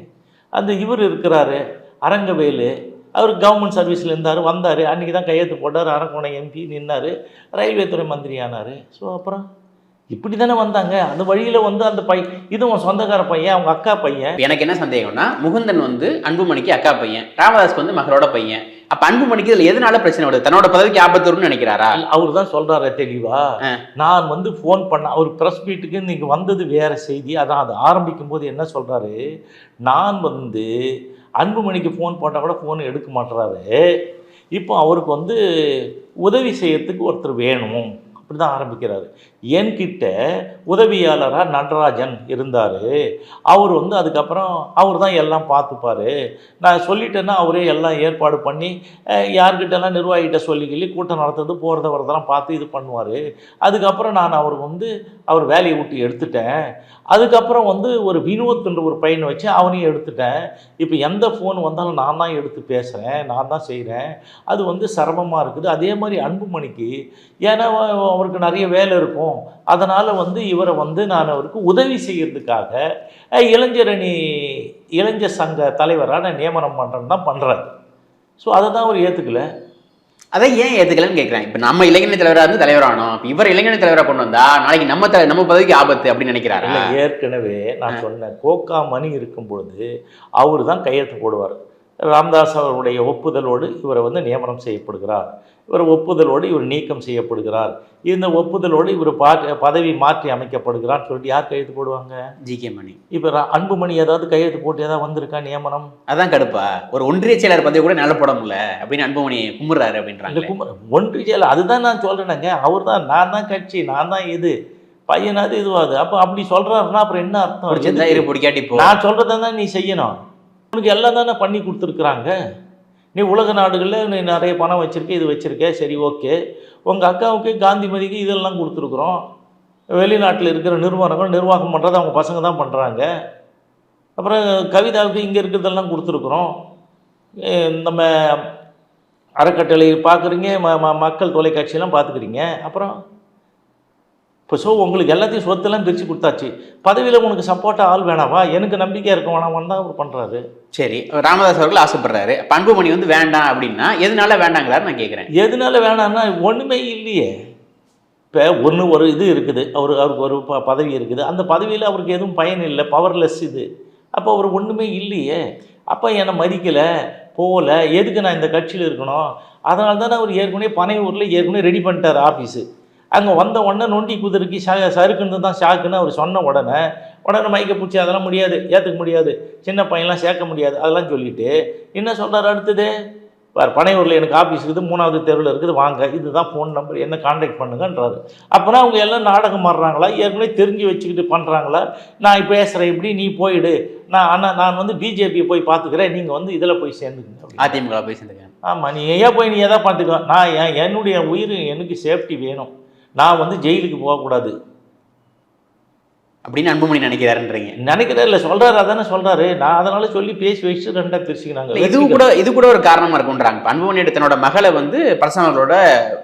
அந்த இவர் இருக்கிறாரு அரங்கவேலு. அவர் கவர்மெண்ட் சர்வீஸில் இருந்தார் வந்தார். அன்றைக்கி தான் கையெழுத்து போட்டார். அரக்கோணம் எம்பி நின்னார். ரயில்வே துறை மந்திரி ஆனார். ஸோ அப்புறம்? இப்படி தானே வந்தாங்க. அந்த வழியில் வந்து அந்த பையன் இதுவும் சொந்தக்கார பையன் அவங்க அக்கா பையன். எனக்கு என்ன சந்தேகம்னா முகுந்தன் வந்து அன்புமணிக்கு அக்கா பையன். ராமதாஸ்க்கு வந்து மகளோட பையன். அப்ப அன்புமணிக்கு இதுல எதனால பிரச்சனை வருது? தன்னோட பதவிக்கு ஆபத்து வரும்னு நினைக்கிறாரா? அவர் தான் சொல்கிறாரு தெளிவா. நான் வந்து ஃபோன் பண்ண அவர் ப்ரெஸ் மீட்டுக்கு நீங்கள் வந்தது வேற செய்தி. அதான் அது ஆரம்பிக்கும் போது என்ன சொல்கிறாரு நான் வந்து அன்புமணிக்கு ஃபோன் போட்டால் கூட ஃபோன் எடுக்க மாட்டுறாரு இப்போ அவருக்கு வந்து உதவி செய்யறதுக்கு ஒருத்தர் வேணும். இப்படி தான் ஆரம்பிக்கிறாரு. என்கிட்ட உதவியாளராக நடராஜன் இருந்தார். அவர் வந்து அதுக்கப்புறம் அவர் தான் எல்லாம் பார்த்துப்பாரு. நான் சொல்லிட்டேன்னா அவரே எல்லாம் ஏற்பாடு பண்ணி யார்கிட்டலாம் நிர்வாகிகிட்ட சொல்லி சொல்லி கூட்டம் நடத்துறது போகிறத வரதெல்லாம் பார்த்து இது பண்ணுவார். அதுக்கப்புறம் நான் அவர் வந்து அவர் வேலையை விட்டு எடுத்துட்டேன். அதுக்கப்புறம் வந்து ஒரு வினோத்ன்ற ஒரு பையனை வச்சு அவனையும் எடுத்துட்டேன். இப்போ எந்த ஃபோன் வந்தாலும் நான் தான் எடுத்து பேசுகிறேன் நான் தான் செய்கிறேன் அது வந்து சிரமமாக இருக்குது. அதே மாதிரி அன்புமணிக்கு ஏன்னா அவ- அவருக்கு நிறைய வேலை இருக்கும். அதனால் வந்து இவரை வந்து நான் அவருக்கு உதவி செய்யறதுக்காக அஹ், இளைஞரணி இளைஞர் சங்க தலைவராக நான் நியமனம் பண்ணுறேன்னு தான் பண்ணுறாரு ஸோ அதை தான் அவர் ஏற்றுக்கல அதை ஏன் ஏத்துக்கலன்னு கேட்கிறேன் இப்ப நம்ம இளைஞர் தலைவரா இருந்து தலைவரானோம் இப்ப இவர் இளைஞர் தலைவரா கொண்டு வந்தா நாளைக்கு நம்ம த- நம்ம பதவிக்கு ஆபத்து அப்படின்னு நினைக்கிறாரா? ஏற்கனவே நான் சொன்னேன் கோகா மணி இருக்கும் பொழுது அவர் தான் கையெழுத்து போடுவார். ராமதாஸ் அவருடைய ஒப்புதலோடு இவரை வந்து நியமனம் செய்யப்படுகிறார். இவர் ஒப்புதலோடு இவர் நீக்கம் செய்யப்படுகிறார். இந்த ஒப்புதலோடு இவர் பா பதவி மாற்றி அமைக்கப்படுகிறான்னு சொல்லிட்டு யார் கையெழுத்து போடுவாங்க? ஜி. கே. மணி. இப்போ அன்புமணி ஏதாவது கையெழுத்து போட்டு ஏதாவது வந்திருக்கா நியமனம்? அதான் கடுப்பா. ஒரு ஒன்றிய செயலர் பதவி கூட நல்ல போட முடியல அப்படின்னு அன்புமணி கும்பிடுறாரு இந்த அப்படின்றாங்க குமர ஒன்றியல் அதுதான் நான் சொல்கிறேனுங்க அவர் தான் நான் தான் கட்சி நான் தான் இது. பையனாவது இதுவாது அப்போ அப்படி சொல்கிறாருன்னா அப்புறம் என்ன அர்த்தம்? நான் சொல்கிறத தான் நீ செய்யணும். உனக்கு எல்லாம் தானே பண்ணி கொடுத்துருக்குறாங்க. நீ உலக நாடுகளில் நீ நிறைய பணம் வச்சுருக்க இது வச்சுருக்க சரி ஓகே. உங்கள் அக்காவுக்கு காந்திமதிக்கு இதெல்லாம் கொடுத்துருக்குறோம். வெளிநாட்டில் இருக்கிற நிறுவனங்கள் நிர்வாகம் பண்ணுறது அவங்க பசங்க தான் பண்ணுறாங்க அப்புறம் கவிதாவுக்கு இங்கே இருக்கிறதெல்லாம் கொடுத்துருக்குறோம். நம்ம அறக்கட்டளை பார்க்குறீங்க ம ம மக்கள் தொலைக்காட்சியெல்லாம் பார்த்துக்கிறீங்க அப்புறம் இப்போ ஸோ உங்களுக்கு எல்லாத்தையும் சொத்தெல்லாம் பிரித்து கொடுத்தாச்சு. பதவியில் உனக்கு சப்போர்ட்டாக ஆள் வேணாவா எனக்கு நம்பிக்கை இருக்க வேணாமான்னு தான் அவர் பண்ணுறாரு சரி ராமதாஸ் அவர்கள் ஆசைப்படுறாரு. பண்புமணி வந்து வேண்டாம் அப்படின்னா எதனால வேண்டாங்கிறாரு நான் கேட்குறேன் எதனால வேண்டாம்னா ஒன்றுமே இல்லையே. இப்போ ஒன்று ஒரு இது இருக்குது. அவர் அவருக்கு ஒரு ப பதவி இருக்குது. அந்த பதவியில் அவருக்கு எதுவும் பயன் இல்லை. பவர்லெஸ் இது. அப்போ அவர் ஒன்றுமே இல்லையே. அப்போ என்னை மதிக்கலை போகல. எதுக்கு நான் இந்த கட்சியில் இருக்கணும்? அதனால தானே அவர் ஏற்கனவே பனையூரில் ஏற்கனவே ரெடி பண்ணிட்டார் ஆஃபீஸு அங்கே வந்த உடனே நொண்டி குதிரைக்கு சா சறுக்குன்னு தான் ஷாக்குன்னு அவர் சொன்ன உடனே உடனே மைக்க பிடிச்சி அதெல்லாம் முடியாது ஏற்றுக்க முடியாது சின்ன பையன்லாம் சேர்க்க முடியாது அதெல்லாம் சொல்லிட்டு என்ன சொல்கிறார் அடுத்தது? பார் பனையூரில் எனக்கு ஆஃபீஸ் இருக்குது மூணாவது தெருவில் இருக்குது வாங்க இதுதான் ஃபோன் நம்பர் என்ன காண்டாக்ட் பண்ணுங்கன்றாரு. அப்போனா அவங்க எல்லாம் நாடகம் ஆடுறாங்களா? ஏற்கனவே தெரிஞ்சு வச்சுக்கிட்டு பண்ணுறாங்களா நான் பேசுகிறேன் இப்படி நீ போயிடு. நான் அண்ணா நான் வந்து பிஜேபியை போய் பார்த்துக்கிறேன் நீங்கள் வந்து இதில் போய் சேர்ந்துக்குங்க. அதிமுக போய் சேர்ந்துருக்காங்க ஆமாம் நீ ஏன் போய் நீ எதாவது பார்த்துக்கோ நான் என் என்னுடைய உயிர் எனக்கு சேஃப்டி வேணும். நான் வந்து ஜெயிலுக்கு போகக்கூடாது. அப்படின்னு அன்புமணி நினைக்கிறாருன்றீங்க. நினைக்கிறேன் இல்லை. சொல்கிறாரு அதானே சொல்கிறாரு நான் அதனால சொல்லி பேசி வச்சு ரெண்டாக இல்ல, பிரிச்சுக்கினாங்க. இது கூட இது கூட ஒரு காரணமா இருக்குன்றாங்க இப்ப அன்புமணி எடுத்து தன்னோட மகளை வந்து பரசுராமனோட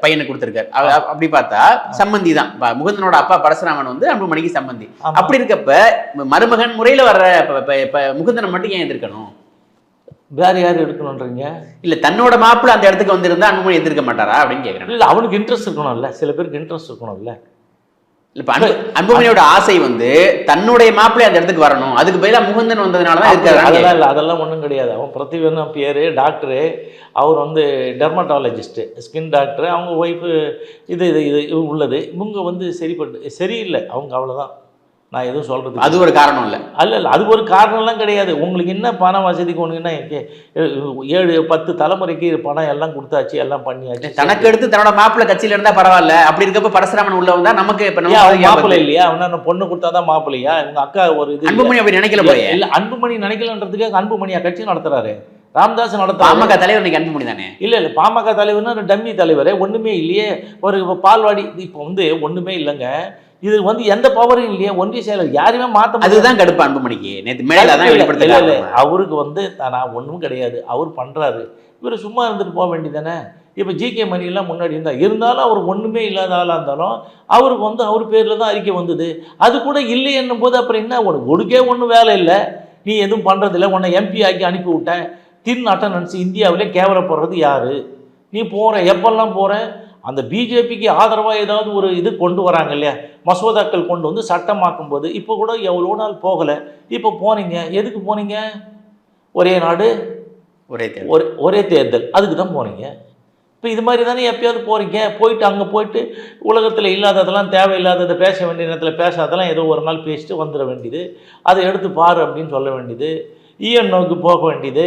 பையனுக்கு கொடுத்திருக்காரு. அப்படி பார்த்தா சம்பந்தி தான். முகுந்தனோட அப்பா பரசுராமன் வந்து அன்புமணிக்கு சம்பந்தி. அப்படி இருக்கப்ப மருமகன் முறையில வர்ற இப்ப- முகுந்தனை மட்டும் ஏன் எதிர்க்கணும்? வேற யார் எடுக்கணுன்றீங்க? இல்ல தன்னோட மாப்பிள்ளை அந்த இடத்துக்கு வந்திருந்தா அன்புமணி எதிர்க்க மாட்டாரா அப்படின்னு கேக்குறேன். இல்லை அவனுக்கு இன்ட்ரெஸ்ட் இருக்கணும்ல. சில பேருக்கு இன்ட்ரெஸ்ட் இருக்கணும்ல. இப்ப அன்பு அன்புமணியோட ஆசை வந்து தன்னுடைய மாப்பிள்ளை அந்த இடத்துக்கு வரணும். அதுக்கு பதிலா முகுந்தன் வந்ததுனாலதான் இருக்காரு. அதெல்லாம் இல்லை அதெல்லாம் ஒன்றும் கிடையாது. அவன் பிரதிவன் பேர் டாக்டரு அவர் வந்து டெர்மட்டாலஜிஸ்ட்டு ஸ்கின் டாக்டர் அவங்க ஒய்ஃபு இது இது இது இது உள்ளது. இவங்க வந்து சரிப்பட்டு சரியில்லை. அவங்க அவ்வளோதான் நான் எதுவும் சொல்கிறது அது ஒரு காரணம் இல்ல. அல்ல இல்லை அது ஒரு காரணம்லாம் கிடையாது. உங்களுக்கு என்ன பண வசதிக்கு உனக்கு என்ன ஏழு பத்து தலைமுறைக்கு பணம் எல்லாம் கொடுத்தாச்சு எல்லாம் பண்ணியாச்சு. தனக்கு எடுத்து தன்னோட மாப்பிள்ளை கட்சியில இருந்தா பரவாயில்ல. அப்படி இருக்கப்ப பரசுராமன் உள்ள வந்தா நமக்கு இப்ப மாப்பிள்ளை இல்லையா? அவன் பொண்ணு கொடுத்தாதான் மாப்பிள்ளையா? இவங்க அக்கா ஒரு இது. அன்புமணி அப்படி நினைக்கல போய் இல்ல அன்புமணி நினைக்கலன்றதுக்காக அன்புமணியா கட்சி நடத்துறாரு. ராமதாஸ் நடத்துறாரு. பாமக தலைவர் இன்னைக்கு அன்புமணி தானே? இல்ல இல்ல பாமக தலைவர்னா டம்மி தலைவர் ஒண்ணுமே இல்லையே. ஒரு இப்ப பால்வாடி இப்போ வந்து ஒண்ணுமே இல்லைங்க. இது வந்து எந்த பவரும் இல்லையே ஒன்றிய செயலர் யாரையுமே மாத்த முடியாது. அதுதான் கடுப்பு அன்புமணிக்கு. நேத்து மேடையில அதான் இல்ல, இல்ல, இல்ல. வெளிப்படுத்த அவருக்கு வந்து நான் ஒண்ணும் கிடையாது. அவர் பண்றாரு. இவர் சும்மா இருந்துட்டு போக வேண்டியதானே இப்போ ஜிகே மணியெல்லாம் முன்னாடி இருந்தா இருந்தாலும் அவர் ஒண்ணுமே இல்லாத ஆளா இருந்தாலும் அவருக்கு வந்து அவர் பேர்ல தான் அறிக்கை வந்தது. அது கூட இல்லை என்னும் போது அப்புறம் என்ன? உனக்கு ஒடுக்கே ஒன்றும் வேலை இல்லை. நீ எதுவும் பண்றதில்ல. உன்னை எம்பி ஆக்கி அனுப்பி விட்டேன். தின் அட்டண்டன்ஸ் இந்தியாவிலே கேவலப்படுறது யாரு? நீ போற எப்பெல்லாம் போற? அந்த பிஜேபிக்கு ஆதரவாக ஏதாவது ஒரு இது கொண்டு வராங்க இல்லையா? மசோதாக்கள் கொண்டு வந்து சட்டமாக்கும் போது இப்போ கூட எவ்வளோ நாள் போகலை. இப்போ போனீங்க. எதுக்கு போனீங்க? ஒரே நாடு ஒரே தேர்தல். ஒரே ஒரே தேர்தல். அதுக்கு தான் போனீங்க. இப்போ இது மாதிரி தானே எப்பயாவது போகிறீங்க போயிட்டு அங்கே போயிட்டு உலகத்தில் இல்லாததெல்லாம் தேவையில்லாததை பேச வேண்டிய நேரத்தில் பேசாதெல்லாம் ஏதோ ஒரு நாள் பேசிட்டு வந்துட வேண்டியது. அதை எடுத்து பாரு அப்படின்னு சொல்ல வேண்டியது. இஎன்ஓக்கு போக வேண்டியது.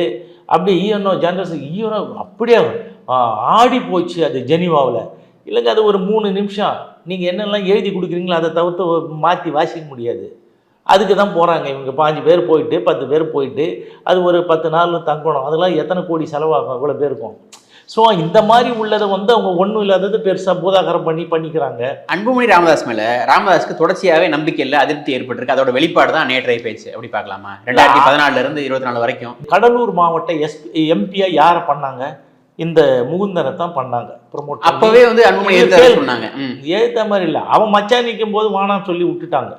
அப்படியே ஈயனோ ஜெனரல் இஎன்ஓ அப்படியே ஆடி போச்சு அது ஜெனிவாவில். இல்லைங்க அது ஒரு மூணு நிமிஷம். நீங்கள் என்னெல்லாம் எழுதி கொடுக்குறீங்களோ அதை தவிர்த்து மாற்றி வாசிக்க முடியாது. அதுக்கு தான் போகிறாங்க இவங்க. பாஞ்சு பேர் போயிட்டு பத்து பேர் போயிட்டு அது ஒரு பத்து நாள் தங்கணும். அதெல்லாம் எத்தனை கோடி செலவாகும்? இவ்வளோ பேருக்கும். ஸோ இந்த மாதிரி உள்ளதை வந்து அவங்க ஒன்றும் இல்லாதது பெருசாக பூதாகரம் பண்ணி பண்ணிக்கிறாங்க. அன்புமணி ராமதாஸ் மேல ராமதாஸ்க்கு தொடர்ச்சியாவே நம்பிக்கை இல்ல அதிருப்தி ஏற்பட்டிருக்கு. அதோட வெளிப்பாடு தான் நேற்றைய பேச்சு. அப்படி பார்க்கலாமா? ரெண்டாயிரத்தி பதினாலுல இருந்து இருபத்தி நாலு வரைக்கும். கடலூர் மாவட்ட எஸ் எம்பியாக யாரை பண்ணாங்க? இந்த முகுந்தனை தான் பண்ணாங்க. ப்ரொமோட் அப்பவே வந்து அன்புமணி. சொன்னாங்க. ஏத்த மாதிரி இல்லை. அவன் மச்சான் நிற்கும் போது வானான்னு சொல்லி விட்டுட்டாங்க.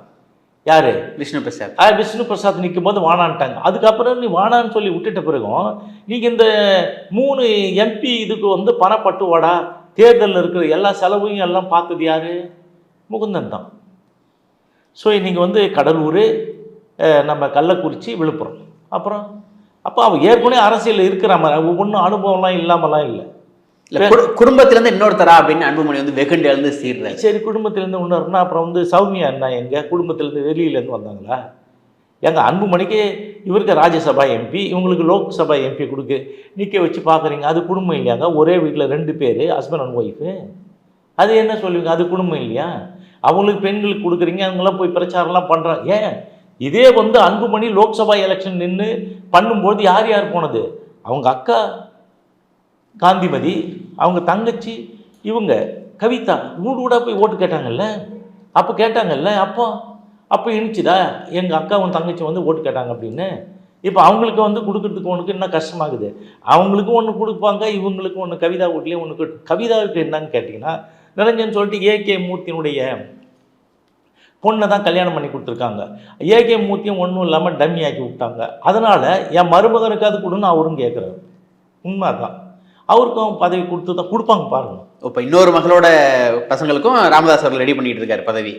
யாரு? விஷ்ணு பிரசாத் ஆ, விஷ்ணு பிரசாத் நிற்கும் போது வானான்ட்டாங்க. அதுக்கப்புறம் நீ வானான்னு சொல்லி விட்டுட்ட பிறகும் நீங்கள் இந்த மூணு எம்பி இதுக்கு வந்து பணப்பட்டுவாடா தேர்தலில் இருக்கிற எல்லா செலவையும் எல்லாம் பார்த்தது யாரு? முகுந்தன் தான். ஸோ நீங்கள் வந்து கடலூர் நம்ம கள்ளக்குறிச்சி விழுப்புரம். அப்புறம் அப்போ அவன் ஏற்கனவே அரசியல் இருக்கிற மாதிரி ஒன்றும் அனுபவம்லாம் இல்லாமலாம் இல்லை. இல்ல குடு- குடும்பத்துல இருந்து இன்னொருத்தரா அப்படின்னு அன்புமணி வந்து வெகுண்டு எழுந்து சீர்றாரு சரி குடும்பத்திலேருந்து ஒன்றுனா அப்புறம் வந்து சௌமியா என்ன எங்க? குடும்பத்திலேருந்து வெளியிலேருந்து வந்தாங்களா? எங்க அன்புமணிக்கு இவருக்கு ராஜ்யசபா எம்பி இவங்களுக்கு லோக்சபா எம்பி கொடுக்கு நிற்க வச்சு பார்க்குறீங்க அது குடும்பம் இல்லையாங்க? ஒரே வீட்டில் ரெண்டு பேர் ஹஸ்பண்ட் அண்ட் ஒய்ஃபு அது என்ன சொல்லுவீங்க? அது குடும்பம் இல்லையா? அவங்களுக்கு பெண்களுக்கு கொடுக்குறீங்க அவங்களாம் போய் பிரச்சாரம்லாம் பண்ணுறாங்க ஏன்? இதே வந்து அன்புமணி லோக்சபா எலெக்ஷன் நின்று பண்ணும்போது யார் யார் போனது? அவங்க அக்கா காந்திமதி அவங்க தங்கச்சி இவங்க கவிதா வீடு கூட போய் ஓட்டு கேட்டாங்கல்ல? அப்போ கேட்டாங்கல்ல? அப்போ அப்போ இனிச்சுதா? எங்கள் அக்காவும் தங்கச்சி வந்து ஓட்டு கேட்டாங்க அப்படின்னு. இப்போ அவங்களுக்கு வந்து கொடுக்கறதுக்கு ஒன்றுக்கு என்ன கஷ்டமாகுது? அவங்களுக்கும் ஒன்று கொடுப்பாங்க இவங்களுக்கும் ஒன்று கவிதா வீட்லேயே ஒன்று கவிதாவுக்கு என்னன்னு கேட்டிங்கன்னா நிரஞ்சன் சொல்லிட்டு ஏகே மூர்த்தியினுடைய பொண்ணை தான் கல்யாணம் பண்ணி கொடுத்துருக்காங்க. ஏகே மூர்த்தியும் ஒன்றும் இல்லாமல் டம்மி ஆக்கி விட்டாங்க. அதனால் என் மருமகனுக்காவது கொடுன்னு அவரும் கேட்குறாரு உண்மை தான் அவருக்கும் பதவி கொடுத்து தான் கொடுப்பாங்க பாருங்க. இப்ப இன்னொரு மகளோட பசங்களுக்கும் ராமதாஸ் அவர்கள் ரெடி பண்ணிட்டு இருக்காரு பதவி.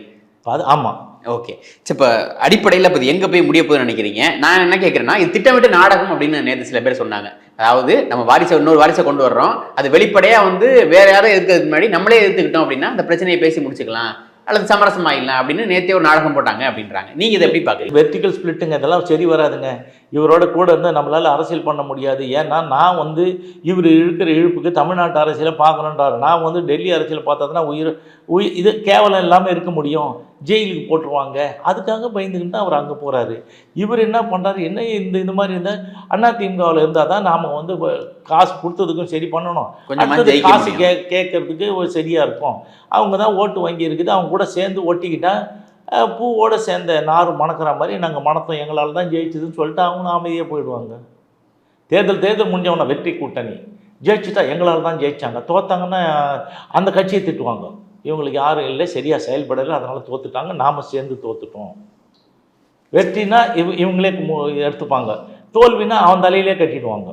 அது ஆமாம் ஓகே சரி இப்போ அடிப்படையில் இப்போ எங்கே போய் முடிய போகுதுன்னு நினைக்கிறீங்க? நான் என்ன கேட்குறேன்னா இது திட்டமிட்டு நாடகம் அப்படின்னு நேற்று சில பேர் சொன்னாங்க. அதாவது நம்ம வாரிசை இன்னொரு வாரிசை கொண்டு வர்றோம். அது வெளிப்படையாக வந்து வேற யாரும் இருக்கிறதுக்கு முன்னாடி நம்மளே எடுத்துக்கிட்டோம் அப்படின்னா அந்த பிரச்சனையை பேசி முடிச்சுக்கலாம். அல்லது சமரசம் ஆயிடலாம் அப்படின்னு நேற்றே ஒரு நாடகம் போட்டாங்க அப்படின்றாங்க. நீங்கள் இதை எப்படி பார்க்குறீங்க? வெர்டிக்கல் ஸ்பிளிட்டுங்க இதெல்லாம் சரி வராதுங்க. இவரோட கூட இருந்தால் நம்மளால் அரசியல் பண்ண முடியாது. ஏன்னா நான் வந்து இவர் இழுக்கிற இழுப்புக்கு தமிழ்நாட்டு அரசியலை பார்க்கணுன்றாரு. நான் வந்து டெல்லி அரசியலை தான் உயிர் உயிர் இது கேவலம் இல்லாமல் இருக்க முடியும். ஜெயிலுக்கு போட்டுருவாங்க. அதுக்காக பயந்துக்கிட்டு தான் அவர் அங்கே போகிறாரு இவர் என்ன பண்ணுறாரு என்ன இந்த இந்த மாதிரி இருந்தால் அண்ணா திமுகவில் இருந்தால் தான் நாம் வந்து காசு கொடுத்ததுக்கும் சரி பண்ணணும். அடுத்தது காசு. கே கேட்கறதுக்கு ஒரு சரியாக இருக்கும். அவங்க தான் ஓட்டு வங்கி இருக்குது அவங்க கூட சேர்ந்து ஒட்டிக்கிட்டா அஹ், பூவோட சேர்ந்த நார் மணக்கிற மாதிரி நாங்கள் மணத்தோம் எங்களால் தான் ஜெயிச்சதுன்னு சொல்லிட்டு அவங்க அமைதியாக போயிடுவாங்க. தேர்தல் தேர்தல் முடிஞ்சவன வெற்றி கூட்டணி. ஜெயிச்சுட்டா எங்களால் தான் ஜெயிச்சாங்க. தோத்தாங்கன்னா அந்த கட்சியை திட்டுவாங்க. இவங்களுக்கு யாரும் இல்லை சரியாக செயல்படலை அதனால் தோத்துட்டாங்க. நாம் சேர்ந்து தோத்துட்டோம். வெற்றினா இவ இவங்களே எடுத்துப்பாங்க. தோல்வினா அவன் தலையிலே கட்டிடுவாங்க.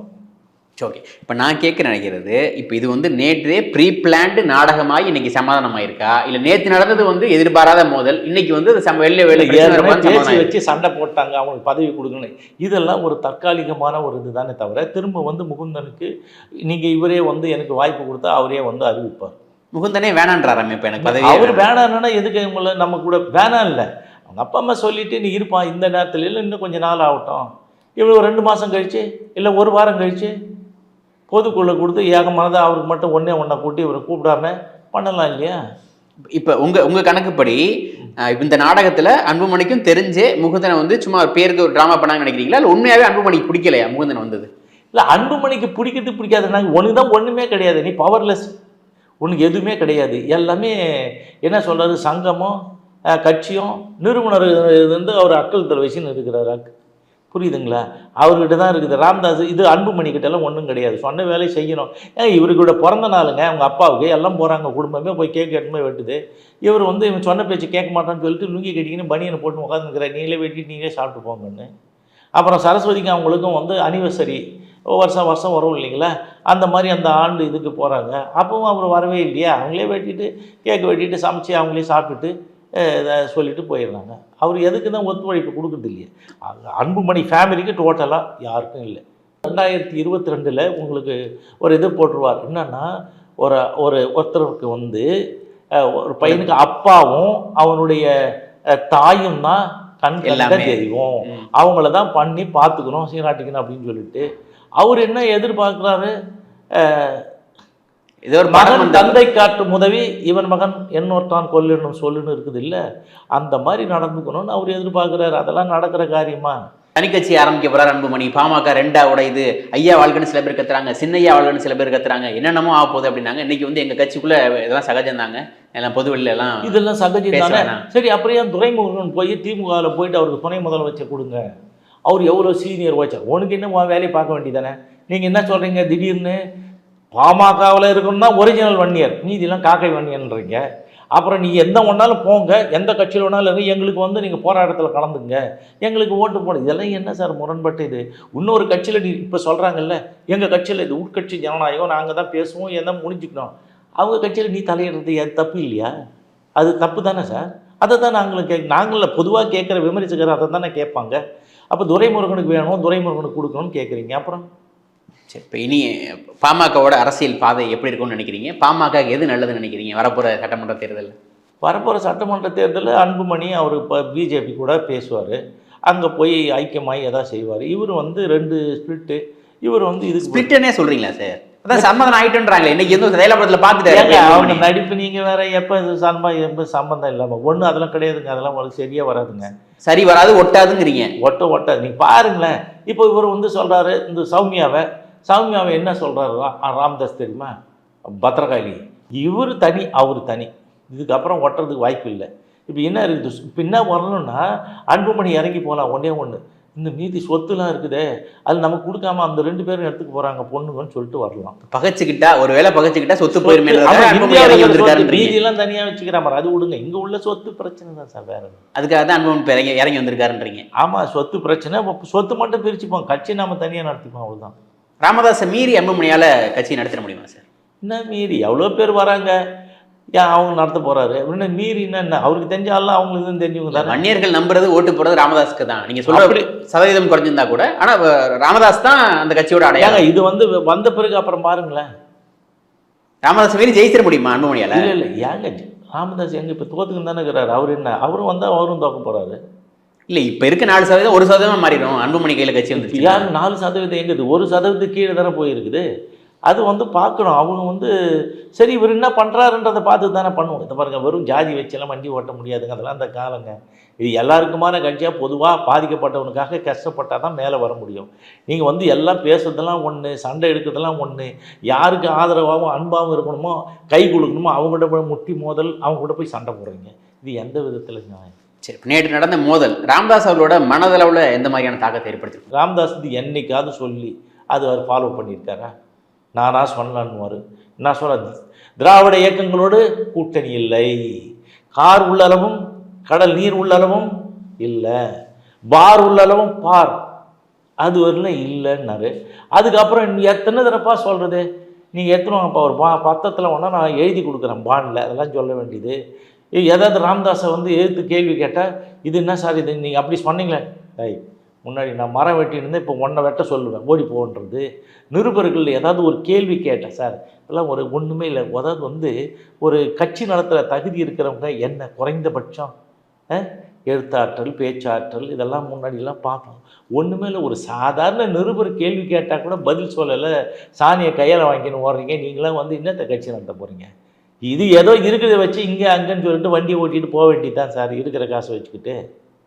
ஓகே இப்போ நான் கேட்க நினைக்கிறது இப்போ இது வந்து நேற்றே ப்ரீ பிளான்டு நாடகமாகி இன்னைக்கு சமாதானம் ஆயிருக்கா இல்லை நேற்று நடந்தது வந்து எதிர்பாராத மோதல் இன்னைக்கு வந்து அது சம வெளில வெளில பேசி. வச்சு சண்டை போட்டாங்க அவங்களுக்கு பதவி கொடுக்கணும். இதெல்லாம் ஒரு தற்காலிகமான ஒரு இதுதானே தவிர திரும்ப வந்து முகுந்தனுக்கு நீங்கள் இவரே வந்து எனக்கு வாய்ப்பு கொடுத்தா அவரே வந்து அறிவிப்பார். முகுந்தனே வேணான்றாராம் இப்போ எனக்கு பதவி அவர் வேணான்னா எதுக்கு இவங்கள நம்ம கூட வேணாம் இல்லை? அவங்க அப்பா அம்மா சொல்லிட்டு நீ இருப்பான் இந்த நேரத்தில் இல்லை இன்னும் கொஞ்சம் நாள் ஆகட்டும். இவ்வளோ ரெண்டு மாதம் கழிச்சு இல்லை ஒரு வாரம் கழிச்சு பொதுக்குள்ள கொடுத்து ஏகமானதாக அவருக்கு மட்டும் ஒன்றே ஒன்றை கூட்டி இவரை கூப்பிடாம பண்ணலாம் இல்லையா? இப்போ உங்க உங்க கணக்குப்படி இந்த நாடகத்துல அன்புமணிக்கும் தெரிஞ்சே முகுந்தனை வந்து சும்மா ஒரு பேருக்கு ஒரு டிராமா பண்ணாங்கன்னு நினைக்கிறீங்களா? இல்லை உண்மையாவே அன்புமணிக்கு பிடிக்கலையா முகுந்தன் வந்தது? இல்லை அன்புமணிக்கு பிடிக்கிறது பிடிக்காதுன்னா ஒன்று தான் ஒன்றுமே கிடையாது. நீ பவர்லெஸ் உனக்கு எதுவுமே கிடையாது. எல்லாமே என்ன சொல்கிறது சங்கமும் கட்சியும் நிறுவனர் வந்து அவர் அக்கல் தலைவசின்னு இருக்கிறார் அக் புரியுதுங்களா? அவர்கிட்ட தான் இருக்குது. ராம்தாஸ் இது அன்புமணி கிட்ட ஒன்றும் கிடையாது. சொன்ன வேலையை செய்யணும். ஏன் இவருக்கூட பிறந்த நாளுங்க. அவங்க அப்பாவுக்கு எல்லாம் போகிறாங்க குடும்பமே போய் கேக் எடுத்துமே வெட்டுது. இவர் வந்து இவன் சொன்ன பேச்சு கேட்க மாட்டான்னு சொல்லிட்டு லுங்கி கட்டிக்கின்னு பனியனை போட்டு உட்காந்துருக்கிற நீங்களே வெட்டிட்டு நீங்களே சாப்பிட்டு போங்கன்னு. அப்புறம் சரஸ்வதிக்கு அவங்களுக்கும் வந்து அனிவர்சரி வருஷம் வருஷம் வரும் இல்லைங்களா? அந்த மாதிரி அந்த ஆண்டு இதுக்கு போகிறாங்க அப்பவும் அவர் வரவே இல்லையா? அவங்களே வெட்டிட்டு கேக் வெட்டிட்டு சமைச்சு அவங்களே சாப்பிட்டுட்டு இதை சொல்லிட்டு போயிடுறாங்க. அவர் எதுக்கு தான் ஒத்துழைப்பு கொடுக்குறது இல்லையா. அன்புமணி ஃபேமிலிக்கு டோட்டலாக யாருக்கும் இல்லை. ரெண்டாயிரத்தி இருபத்தி ரெண்டில் உங்களுக்கு ஒரு இது போட்டுருவார். என்னன்னா ஒரு ஒரு ஒருத்தருக்கு வந்து ஒரு பையனுக்கு அப்பாவும் அவனுடைய தாயும் தான் கண் கண்ட எல்லாமே. தெய்வம். ம். அவங்கள தான் பண்ணி பார்த்துக்கணும் சீராட்டிக்கணும் அப்படின்னு சொல்லிட்டு அவர் என்ன எதிர்பார்க்குறாரு? ஏதோ ஒரு மகன் தந்தை காட்டும் உதவி இவன் மகன் என்னொருத்தான் கொல்லணும் சொல்லுன்னு இருக்குது இல்ல. அந்த மாதிரி நடந்துக்கணும்னு அவர் எதிர்பார்க்குறாரு. அதெல்லாம் நடக்கிற காரியமா? தனிக்கட்சி ஆரம்பிக்க போறார் அன்புமணி. பாமக ரெண்டா உடையுது ஐயா வாழ்கன்னு சில பேர் கத்துறாங்க. சின்னையா வாழ்கன்னு சில பேர் கத்துறாங்க. என்னென்னமோ ஆக போகுது அப்படின்னாங்க. இன்னைக்கு வந்து எங்க கட்சிக்குள்ள இதெல்லாம் சகஜம் தாங்க. எல்லாம் பொது வெளியில எல்லாம் இதெல்லாம் சகஜம் தானே. சரி அப்புறம் துரைமுருகன் போய் திமுகவில் போயிட்டு அவருக்கு துணை முதலமைச்சர் கொடுங்க? அவர் எவ்வளோ சீனியர் வச்சார் உனக்கு என்ன உன் வேலையை பார்க்க வேண்டியதானே? நீங்கள் என்ன சொல்கிறீங்க திடீர்னு பாமகவில் இருக்கணும்னா ஒரிஜினல் வன்னியர். மீதிலாம் காக்கை வன்னியன்றீங்க அப்புறம் நீ எந்த ஒன்றாலும் போங்க. எந்த கட்சியில் வேணாலும் இருங்க. எங்களுக்கு வந்து நீங்கள் போராட்டத்தில் கலந்துங்க. எங்களுக்கு ஓட்டு போடு. இதெல்லாம் என்ன சார் முரண்பட்டு இது? இன்னொரு கட்சியில் நீ இப்போ சொல்கிறாங்கல்ல எங்கள் கட்சியில் இது உட்கட்சி ஜனநாயகம் நாங்கள் தான் பேசுவோம் என்ன முடிஞ்சுக்கணும். அவங்க கட்சியில் நீ தலையிடுறது எது தப்பு இல்லையா? அது தப்பு தானே சார்? அதை தான் நாங்களும் கே நாங்களில் பொதுவாக கேட்குற விமர்சகர் அதை தானே கேட்பாங்க. அப்போ துரைமுருகனுக்கு வேணும் துரைமுருகனுக்கு கொடுக்கணும்னு கேட்குறீங்க அப்புறம்? சரி இப்போ இனி பாமகவோட அரசியல் பாதை எப்படி இருக்கும்னு நினைக்கிறீங்க? பாமக எது நல்லதுன்னு நினைக்கிறீங்க? வரப்போற சட்டமன்ற தேர்தல் வரப்போகிற சட்டமன்ற தேர்தலில் அன்புமணி அவர் இப்போ பிஜேபி கூட பேசுவார். அங்கே போய் ஐக்கியமாகி எதாவது செய்வார். இவர் வந்து ரெண்டு ஸ்பிளிட்டு இவர் வந்து இதுக்கு ஸ்பிளிட்னே சொல்றீங்களா சார் அதான் சம்மதம் ஆயிட்டுன்றாங்களே. இன்னைக்கு எதுவும் செயலாபுரத்தில் ஏங்க, அவங்க பார்த்துட்டு நடிப்பு நீங்கள் வேற எப்போ இது சம்பந்தம் எப்போ சம்பந்தம் இல்லாமல் ஒன்றும் அதெல்லாம் கிடையாதுங்க. அதெல்லாம் உங்களுக்கு சரியாக வராதுங்க. சரி வராது ஒட்டாதுங்கிறீங்க. ஒட்ட ஒட்ட நீங்கள் பாருங்களேன். இப்போ இவர் வந்து சொல்கிறாரு இந்த சௌமியாவை சௌமியாவை என்ன சொல்கிறாரு ராம்தாஸ் தெரியுமா? பத்திரகாளி இவர் தனி அவர் தனி. இதுக்கப்புறம் ஒட்டுறதுக்கு வாய்ப்பு இல்லை. இப்போ என்ன இருக்குது? இப்போ என்ன வரணும்னா அன்புமணி இறங்கி போகலாம் ஒன்றே ஒன்று இந்த மீதி சொத்துலாம் இருக்குதே அது நமக்கு கொடுக்காம அந்த ரெண்டு பேரும் எடுத்துக்க போகிறாங்க பொண்ணுங்கன்னு சொல்லிட்டு வரலாம். பகச்சுக்கிட்டா ஒருவேளை பகச்சுக்கிட்டா சொத்து போயிருமே ஆமா, மீதியெல்லாம் தனியாக வச்சுக்கிற மாதிரி அது விடுங்க. இங்கே உள்ள சொத்து பிரச்சனை தான் சார் வேற. அதுக்காக தான் இப்ப இறங்கி இறங்கி வந்திருக்காருன்றீங்க. ஆமாம் சொத்து பிரச்சனை சொத்து மட்டும் பிரிச்சுப்போம். கட்சி நாம தனியாக நடத்திப்போம் அவ்வளவுதான். ராமதாஸை மீறி அன்புமணியால கட்சி நடத்திட முடியுமா சார்? என்ன மீறி? எவ்வளோ பேர் வராங்க? ஏன் அவங்க நடத்த போறாரு? அப்படின்னு மீறி என்ன அவருக்கு தெரிஞ்சாலும் அவங்களுக்கு தான் தெரிஞ்சவங்க தானே? வன்னியர்கள் நம்புறது ஓட்டு போடுறது ராமதாஸ்க்கு தான். நீங்க அப்படி- சதவீதம் குறைஞ்சிருந்தா கூட ஆனா ராமதாஸ் தான் அந்த கட்சியோட அடையாளம். இது வந்து வந்த பிறகு அப்புறம் பாருங்களேன். ராமதாஸ் மீறி ஜெயிச்சிட முடியுமா அன்புமணியால இல்லை இல்லை ஏங்க ராமதாஸ் எங்க இப்போ தோத்துக்குன்னு தானே இருக்கிறாரு? அவர் என்ன? அவரும் வந்தால் அவரும் தோக்க போறாரு. இல்ல இப்ப இருக்க நாலு சதவீதம் ஒரு சதவீதம் மாறிடும். அன்புமணி கையில கட்சி வந்துருச்சு யார் நாலு சதவீதம் எங்குது ஒரு சதவீதத்துக்கு கீழே தானே போயிருக்குது. அது வந்து பார்க்கணும். அவங்க வந்து சரி இவர் என்ன பண்ணுறாருன்றதை பார்த்து தானே பண்ணுவோம். இந்த பாருங்க வெறும் ஜாதி வச்செல்லாம் வண்டி ஓட்ட முடியாதுங்க. அதெல்லாம் அந்த காலங்க. இது எல்லாருக்குமான கட்சியாக பொதுவாக பாதிக்கப்பட்டவனுக்காக கஷ்டப்பட்டால் தான் மேலே வர முடியும். நீங்கள் வந்து எல்லாம் பேசுறதெல்லாம் ஒன்று சண்டை எடுக்கிறதெல்லாம் ஒன்று யாருக்கு ஆதரவாகவும் அன்பாகவும் இருக்கணுமோ கை கொடுக்கணுமோ அவங்ககிட்ட போய் முட்டி மோதல் அவங்ககிட்ட போய் சண்டை போடுறீங்க. இது எந்த விதத்தில் நியாயம்? சரி நேற்று நடந்த மோதல் ராமதாஸ் அவர்களோட மனதளவுல எந்த மாதிரியான தாக்கத்தை ஏற்படுத்திருக்கும் ராம்தாஸ் இது என்னைக்காவது சொல்லி அது அவர் ஃபாலோ பண்ணியிருக்காரா? நானா சொன்னான்னுவார். நான் சொல்ல திராவிட இயக்கங்களோடு கூட்டணி இல்லை. கார் உள்ளளவும் கடல் நீர் உள்ளளவும் இல்லை. பார் உள்ளளவும் பார். அது வரல இல்லைன்னாரு. அதுக்கப்புறம் எத்தனை தடப்பா சொல்கிறது நீங்கள் எத்தனைப்பா ஒரு பா பத்தத்தில் ஒன்றா நான் எழுதி கொடுக்குறேன் பாண்டில் அதெல்லாம் சொல்ல வேண்டியது. ஏதாவது ராம்தாஸை வந்து எழுத்து கேள்வி கேட்டால் இது என்ன சார் இது? நீங்கள் அப்படி சொன்னீங்களே. டேய் முன்னாடி நான் மரம் வெட்டின்னு இப்போ ஒன்றை வெட்ட சொல்லுவேன். ஓடி போன்றது. நிருபர்கள் ஏதாவது ஒரு கேள்வி கேட்டேன் சார் இதெல்லாம் ஒரு ஒன்றுமே இல்லை. அதாவது வந்து ஒரு கட்சி நடத்துகிற தகுதி இருக்கிறவங்க என்ன குறைந்தபட்சம் எழுத்தாற்றல் பேச்சாற்றல் இதெல்லாம் முன்னாடிலாம் பார்ப்போம் ஒன்றுமே இல்லை. ஒரு சாதாரண நிருபர் கேள்வி கேட்டால் கூட பதில் சொல்லலை. சாணியை கையில் வாங்கின்னு ஓடுறீங்க. நீங்களாம் வந்து என்னத்தை கட்சி நடத்த போகிறீங்க இது ஏதோ இருக்கிறத வச்சு இங்கே அங்கேன்னு சொல்லிட்டு வண்டி ஓட்டிகிட்டு போக வேண்டியது தான் சார் இருக்கிற காசை வச்சுக்கிட்டு.